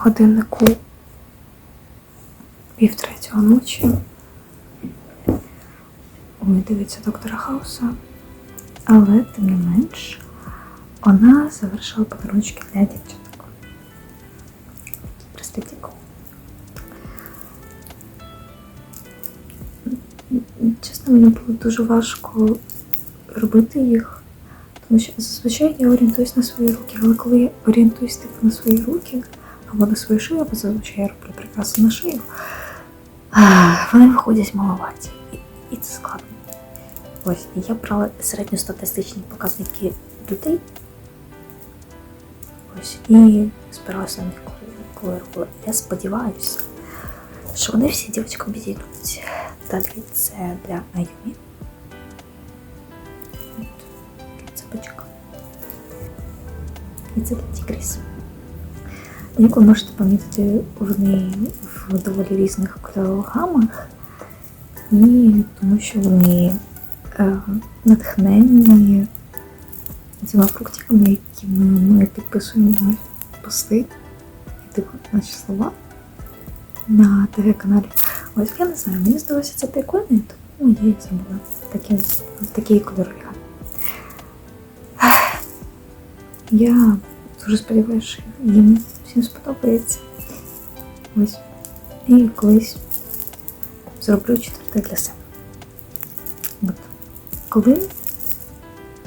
годиннику пів третього ночі. Ой, дивиться доктора Хауса. Але, тим не менш, вона завершила подарунки для дівчаток. Проститіку. Чесно, мені було дуже важко робити їх, тому що зазвичай я орієнтуюсь на свої руки, але коли я орієнтуюсь типу на свої руки свою шию, або зазвичай я роблю прикраси на шию, вони виходять маловаті. І, це складно. Ось, я брала середньостатистичні показники людей. Ось, і збиралася на них, коли, робила. Я сподіваюся, що вони всі дівчаткам підійдуть. Далі це для Айомі. От, Цепочка. І це для Тігріс. Як ви можете помітити, вони в доволі різних кольорових гамах, і тому що вони е, натхненні цими фруктиками, якими ми підписуємо пости, і типу наші слова на ТВ-каналі. Ось я не знаю, мені здалося це прикольно, тому я їх зробила в такі, в такій кольорові. Я дуже сподіваюся, що їм всім сподобається. Ось. І колись зроблю четверте для себе. От. Коли?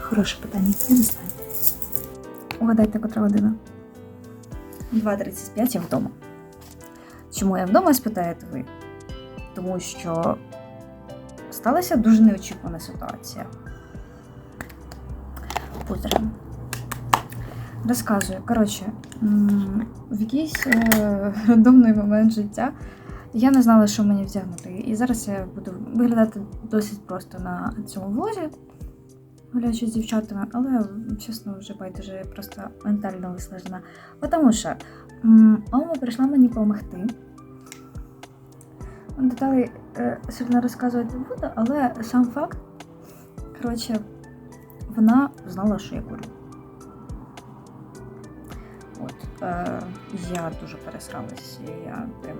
Хороше питання, я не знаю. Угадайте, котра година? 2.35 я вдома. Чому я вдома, спитаєте ви? Тому що сталася дуже неочікувана ситуація. Поздрав. Розказую. Коротше, в якийсь е, рандомний момент життя я не знала, що мені вдягнути. І зараз я буду виглядати досить просто на цьому влозі, гуляючи з дівчатами, але чесно, вже байдуже, просто ментально виснажена. Тому що мама прийшла мені допомогти. Деталі е, сильно розказувати буду, але сам факт, коротше, вона знала, що я курю. От, е, я дуже пересралась. і Я, прям...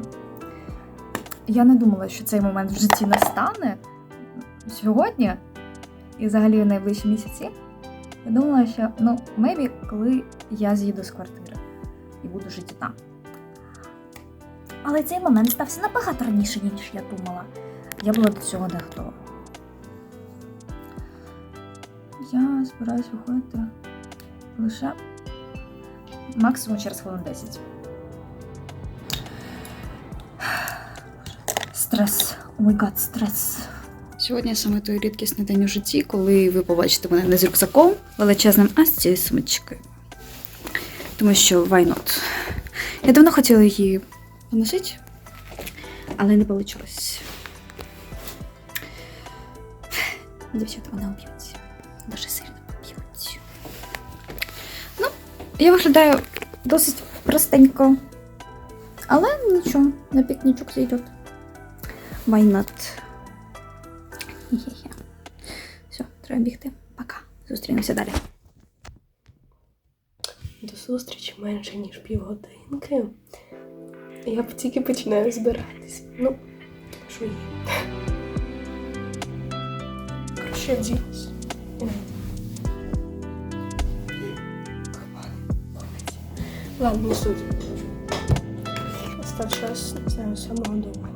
я не думала, що цей момент в житті настане сьогодні і взагалі в найближчі місяці. Я думала, що ну, мебі, коли я з'їду з квартири і буду жити там. Але цей момент стався набагато раніше, ніж я думала. Я була до цього не готова. Я збираюсь виходити лише максимум через хвилин 10. Стрес. О май гад, стрес. Сьогодні саме той рідкісний день у житті, коли ви побачите мене не з рюкзаком величезним, а з цією сумочкою. Тому що why not? Я давно хотіла її поносити, але не вийшло. Дівчата, вона уб'ють. Дуже сильно я виглядаю досить простенько. Але нічого, на пікнічок зайдет. Why not? Хе-хе-хе. Все, треба бігти. Пока. Зустрінемося далі. До зустрічі менше ніж півгодинки. Я тільки починаю збиратись. Ну, що є. Коротше, я. Ладно, не суть. Став час самого довго.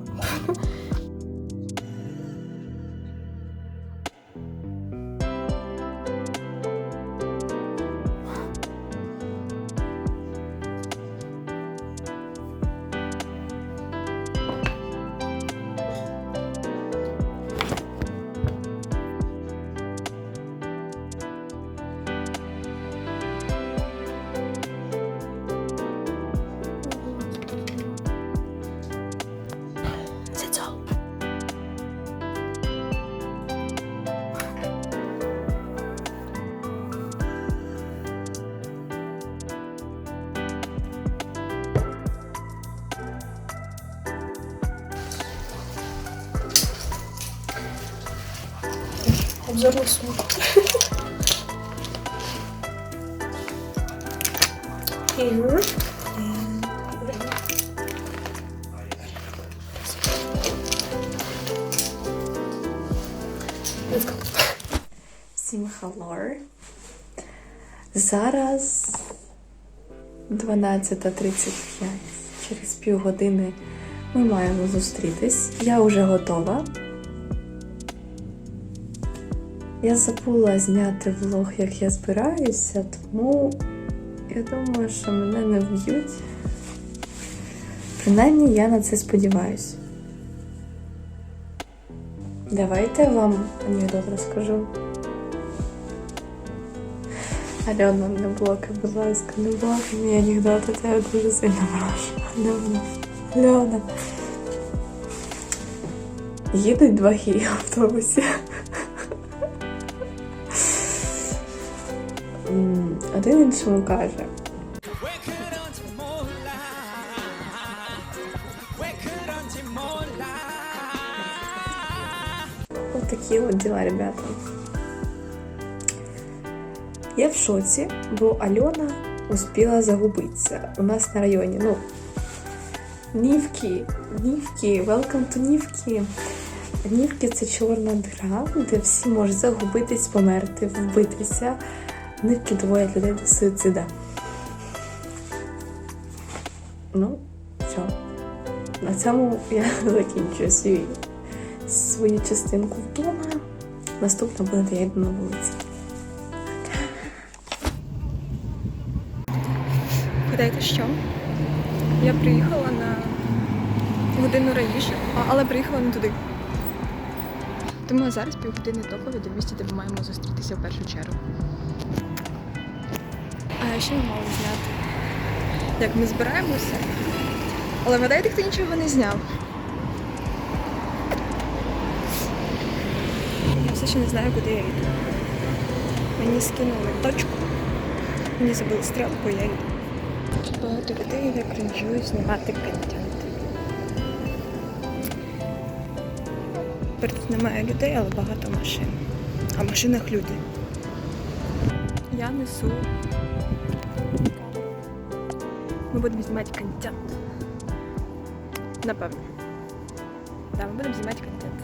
заросло. Here. Let's go. Всім халор. Зараз 12.35. Через півгодини ми маємо зустрітись. Я вже готова. Я забула зняти влог, як я збираюся, тому я думаю, що мене не вб'ють. Принаймні я на це сподіваюся. Давайте я вам анекдот розкажу. Альона, не блокай, будь ласка, не блокай мій анекдот, я тебе дуже сильно прошу. Альона, Альона. Їдуть два хії в автобусі. Один іншому каже. Вот такие вот дела, ребята. Я в шоці, бо Альона успіла загубитися у нас на районі. Ну, Нівки, Нівки, welcome to Нівки. Нівки це чорна дира, де всі можуть загубитись, померти, вбитися. Нивки доводять людей до суїцида. Ну, все. На цьому я закінчую свій, свою частинку вдома. Наступна буде, я йду на вулиці. Гадаєте, що? Я приїхала на годину раніше, але приїхала не туди. Тому зараз півгодини топові до місця, де ми маємо зустрітися в першу чергу. А ще ми мали зняти, як ми збираємося. Але гадаєте, хто нічого не зняв. Я все ще не знаю, куди я йду. Мені скинули точку. Мені забили стрілку, я йду. Тут багато людей, я кринжую знімати контент. Тепер тут немає людей, але багато машин. А в машинах люди. Я несу. Ми будемо знімати контент. Напевно. Так, ми будемо знімати контент.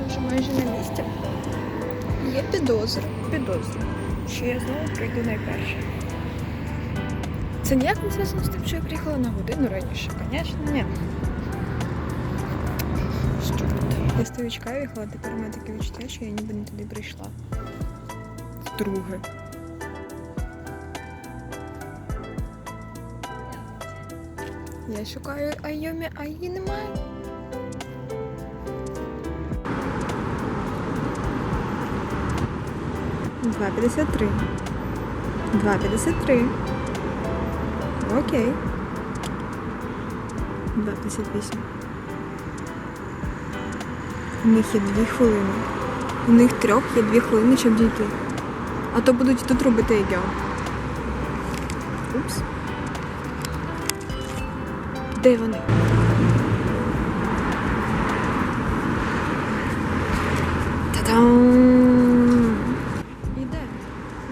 Я вже майже на місці. Є підозра. Підозра. Що я знову прийду найперше. Це ніяк не зв'язано з тим, що я приїхала на годину раніше. Звісно, ні. Що тут? Я стою чекаю їх, але тепер у мене таке відчуття, що я ніби не туди прийшла. Друге. Я шукаю Айомі, а її немає. Два п'ятдесят три. Два п'ятдесят три. Окей. 2,58. У них є дві хвилини. У них трьох є дві хвилини, щоб дійти. А то будуть тут робити егіо. Упс. Де вони? Та-дам! І де?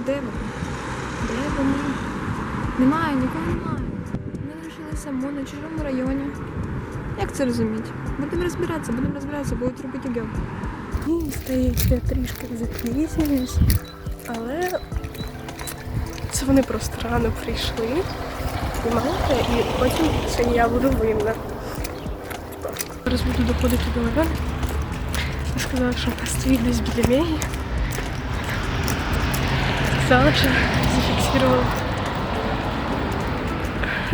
Де вони? Де вони? Немає, нікого немає. Ми лишилися саму на чужому районі. Як це розуміти? Будемо розбиратися, будемо розбиратися, будуть робити гео. Мені здається, трішки запізнююсь, але це вони просто рано прийшли. Понимаєте? І потім це я буду винна. Зараз буду доходити до Альони. Я сказала, що десь біля Мегі. Сказала, що зафіксував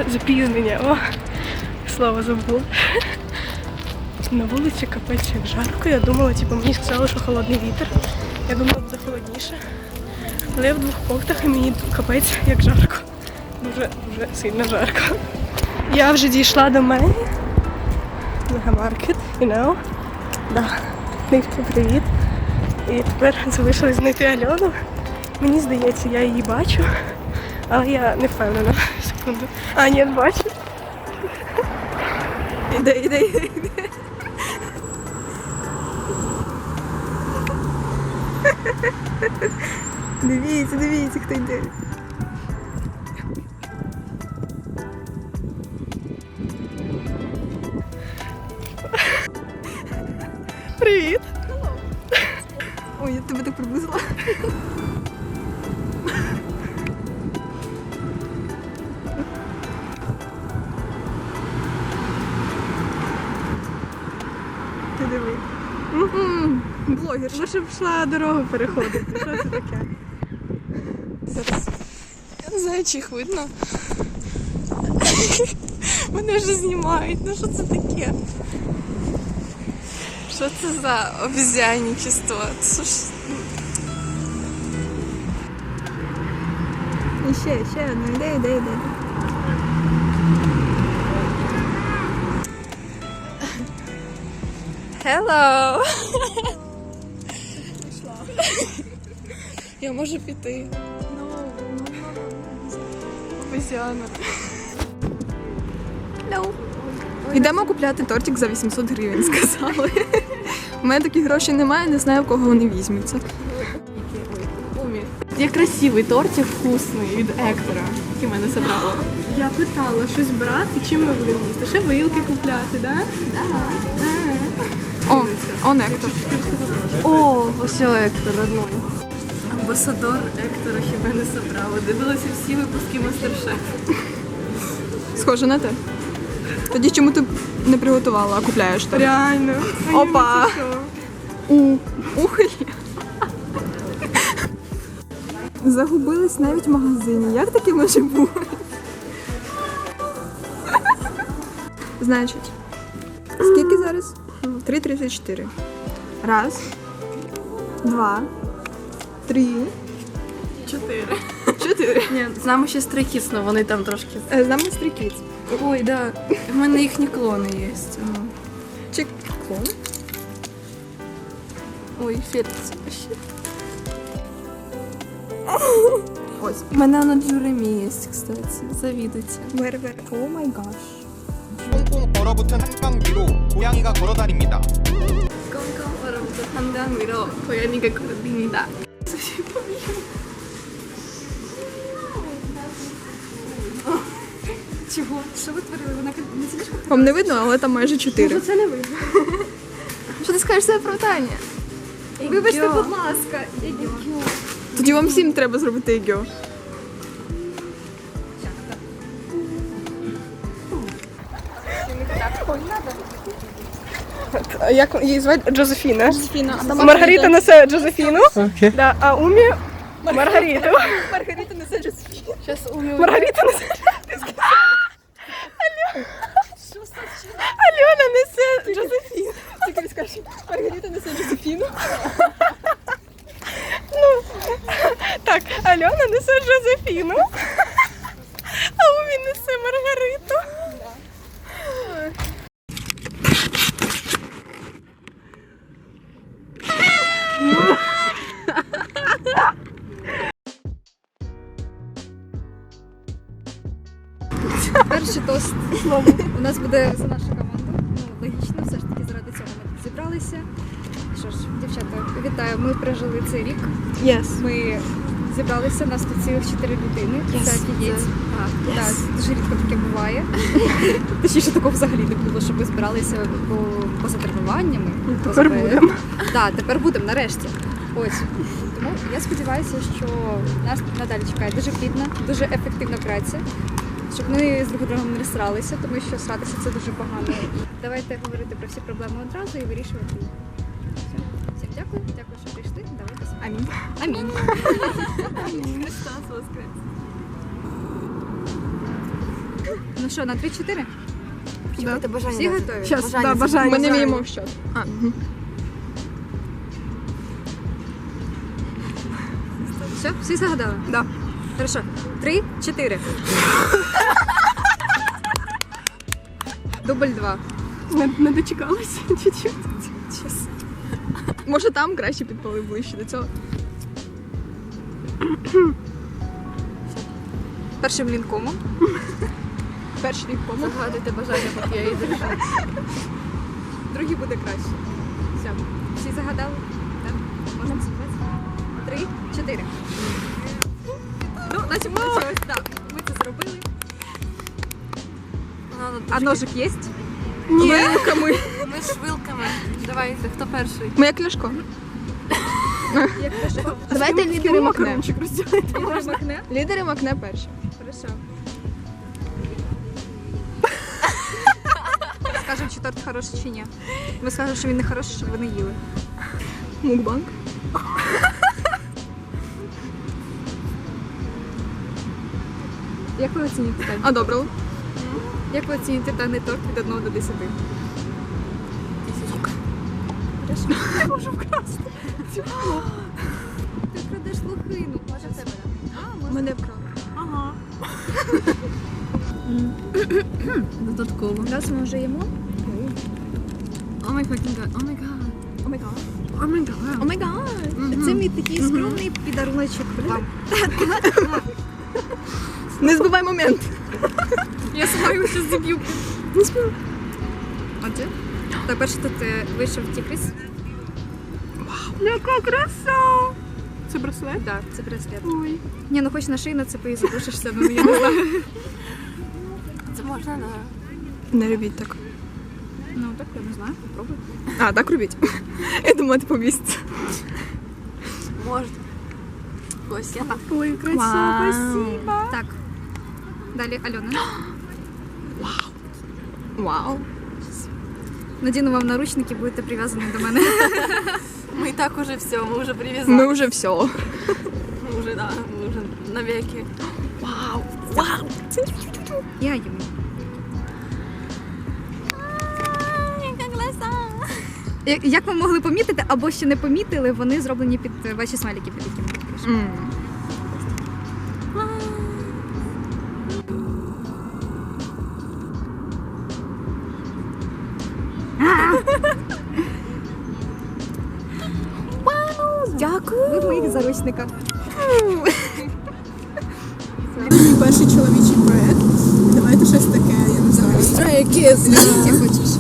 запізнення. О, слово забув. На вулиці капець як жарко. Я думала, типу, мені сказали, що холодний вітер. Я думала, буде холодніше. Але я в двох кофтах і мені капець як жарко. Дуже дуже сильно жарко. Я вже дійшла до мене. Мегамаркет, you know. Да. Нивки, привіт. І тепер залишилось знайти Альону. Мені здається, я її бачу, але я не впевнена. Секунду. А, ні, бачу. Іде, іде, іде, іде. Дивіться, дивіться, хто йде. Ну, дорогу переходити. Що це таке? Зараз. Я не знаю, чи їх видно. Мене вже знімають. Ну що це таке? Що це за обезьянничество? Це. І ще, ще одна, іде, іде, іде. Hello! Я можу піти. Обезьяна. No. Йдемо купляти тортик за 800 гривень, сказали. У мене таких грошей немає, не знаю, в кого вони візьмуться. Є красивий тортик вкусний від Ектора, який мене забрало. Я питала, щось брати, чим ми будемо їсти? Ще вилки купляти, так? О, он Ектор. О, ось Ектор родной. Амбасадор Ектора хіба не Саправо. Дивилася всі випуски Мастер-Шеф. Схоже на те. Тоді чому ти не приготувала, а купляєш так? Реально. Опа! У ухилі. Загубились навіть в магазині. Як таке може бути? Значить, скільки зараз? 3.34. Раз, два, три, Чотири. чотири. Ні, з нами ще стрикісно, вони там трошки. Е, З нами стрікіт. Ой, да. В мене їхні клони є. Ну. Чи клон? Ой, фетці ще. Ось. У мене на Джуремі є, кстати. Завідуйте. Вер-вер. О май гаш. 꽁꽁 얼어붙은 한강 위로 고양이가 걸어다닙니다. 꽁꽁 얼어붙은 한강 위로 고양이가 걸어다닙니다. Чого? Що ви творили? Вона не сидиш? Вам не видно, але там майже чотири. Це не видно. Що ти скажеш за оправдання? Вибачте, будь ласка. Тоді вам всім треба зробити егіо. Як її звати? Джозефіна. Джозефіна, а Маргарита несе Джозефіну, да, а Умі Маргариту. Маргарита несе Джозефіну. Зараз умію. Маргарита несе. Альона несе Джозефіну. Тільки скажеш, Маргарита несе Джозефіну. Так, Альона несе Джозефіну, а Умі несе Маргариту. Yes. Ми зібралися, нас тут цілих чотири людини. Це офігеть. Так, так, дуже рідко таке буває. Точніше, такого взагалі не було, щоб ми збиралися по- поза тренуваннями. Тепер поза- будемо. Так, тепер будемо нарешті. Ось. Тому я сподіваюся, що нас надалі чекає дуже плідна, дуже ефективна праця. Щоб ми з друг другом не сралися, тому що сратися це дуже погано. Давайте говорити про всі проблеми одразу і вирішувати їх. Всім дякую, Амінь. Амінь. Христос воскрес. Ну що, на 3-4? Да. Всі готові? Щас, да, бажання. Ми не вміємо в щот. А. Все, всі загадали? Да. Хорошо. Три, чотири. Дубль два. Не, не дочекалася чуть-чуть. Може там краще підпали ближче до цього. Першим лінкомом. Перший помог. Загадуйте бажання, поки я її держу. Другий буде краще. Все. Всі загадали? Так? Можна співати? Три, чотири. Ну, наче ми щось, так. Ми це зробили. А ножик є? Ні. Руками. Ми з вилками. Давайте, хто перший? Ми як Ляшко. Давайте лідери макне. Лідери макне? Перші. Хорошо. Скажемо, чи торт хороший чи ні. Ми скажемо, що він не хороший, щоб ви не їли. Мукбанк. Як ви оціните так? А добре. Як ви оціните даний торт від 1 до 10? Я можу вкрасти. Ти крадеш лохину. Може в тебе? А, може. Мене вкрали. Ага. Додатково. Раз ми вже їмо. О май. О май гад. О май гад. О май гад. О май гад. Це мій такий скромний підаруночок. Не збивай момент. Я сама його ще зіб'ю. Не збив. Отже. Так, перше тут е, вийшов тікріс. Яка краса! Це браслет? Так, це браслет. Ой. Ні, ну хоч на шиї нацепи і задушишся, ну я не знаю. Це можна на... Не робіть так. Ну так, я не знаю, попробуй. А, так робіть. Я думала, ти повіситься. Можна. Ось я так. Ой, красиво, спасибо. Так. Далі Альона. Вау. Надіну вам наручники, будете прив'язані до мене. Ми і так уже все, ми вже прив'язали. Ми вже все. Ми вже, да, ми вже навіки. Вау. Вау. Я їм. Як- ви могли помітити, або ще не помітили, вони зроблені під ваші смайлики під якими ви пишете. М. Ви в моїх заручниках. Перший чоловічий проект. Давайте щось таке, я не знаю. Легенькі хочеш?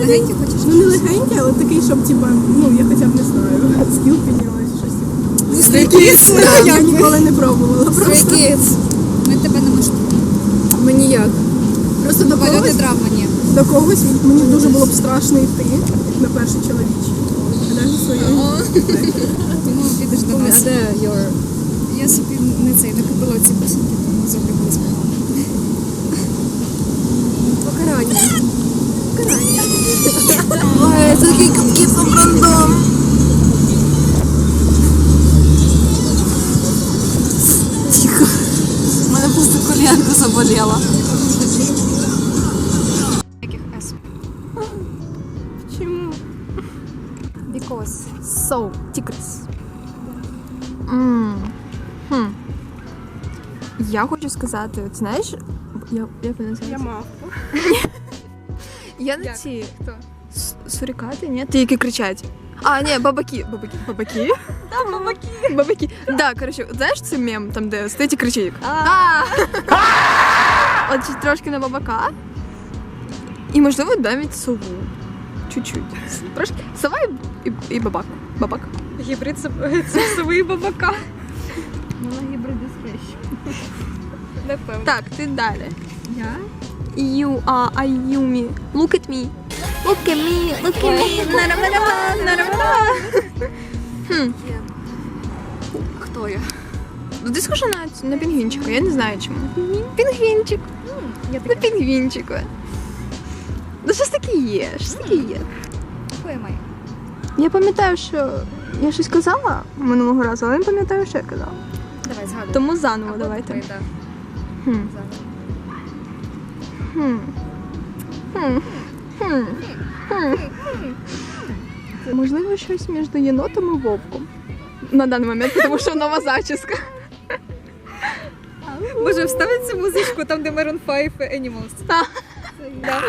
Легенькі хочеш? Ну не легенький, але такий, щоб типа, ну я хоча б не знаю, скіл піднялась, щось таке. Я ніколи не пробувала. Просто Ми тебе не можемо. мені як? Просто до когось, до когось мені дуже було б страшно йти, на перший чоловічий. А навіть своєму. До нас. Я собі не цей не купила ці писанки, тому загубилась погано. Покарання. Ой, це такий кіпом рандом. Тихо. У мене просто колінка заболіла. Чому? Because. So, тікрис. Хм. Я хочу сказати, от знаєш, я, як вона називається? Я мав. Я на Як? ці Хто? с- сурикати, ні? Ті, які кричать. А, ні, бабаки. Бабаки. Бабаки? Да, бабаки. Бабаки. Да, коротше, от знаєш цей мем, там, де стоїть і кричить? А. От чуть трошки на бабака. І, можливо, навіть сову. Чуть-чуть. Трошки. Сова і, і, і бабак. Бабак. Гібрид совий бабака. Вона гібриди схрещу. Напевно. Так, ти далі. Я? You are Ayumi. Look at me. Look at me. Look at me. Нарамарама, нарамарама. Хм. Хто я? Ну, Ти схожа на, на пінгвінчика, я не знаю чому. Пінгвінчик. Я На пінгвінчику. Ну, щось таке є, щось таке є. Хто я маю? Я пам'ятаю, що я щось казала минулого разу, але не пам'ятаю, що я казала. Давай, згадуй. Тому заново Або давайте. да. Хм. Хм. Хм. Хм. Хм. Можливо, щось між єнотом і вовком. На даний момент, тому що нова зачіска. Боже, вставить цю музичку там, де Maroon 5 Animals. Так. Да.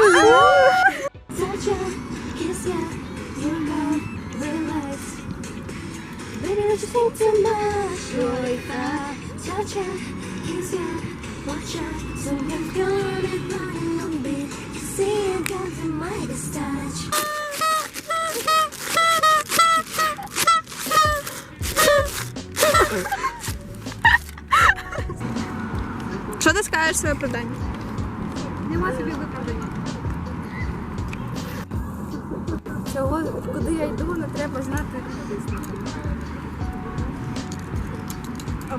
Що ти скажеш своє оправдання? Нема собі виправдання. Цього, куди я йду, не треба знати.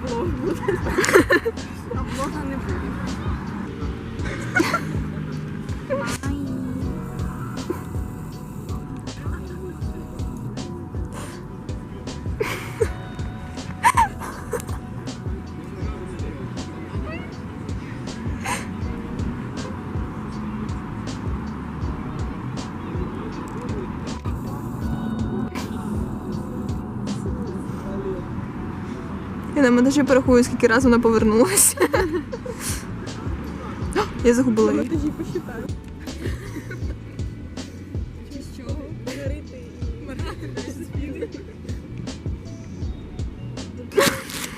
Влог буде. А влога не буде. Я навіть монтажі скільки разів вона повернулася. Я загубила її.